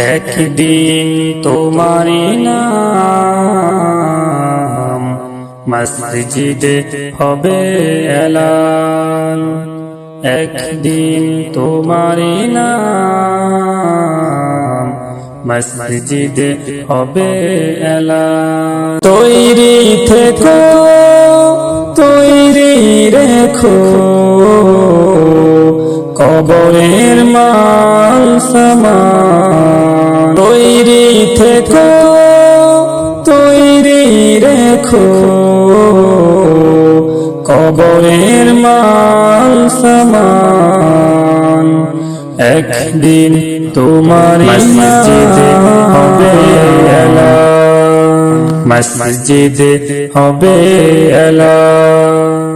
একদিন তোমারি নাম মসজিদে হবে এলান। একদিন তোমারি নাম মসজিদে হবে এলান। তৈরি থেকো, তৈরি রেখো, কবরের মাল সমান। রেখো কবরের মাল সমান। একদিন তোমার মসজিদে হবে এলা মসজিদে হবে এলান।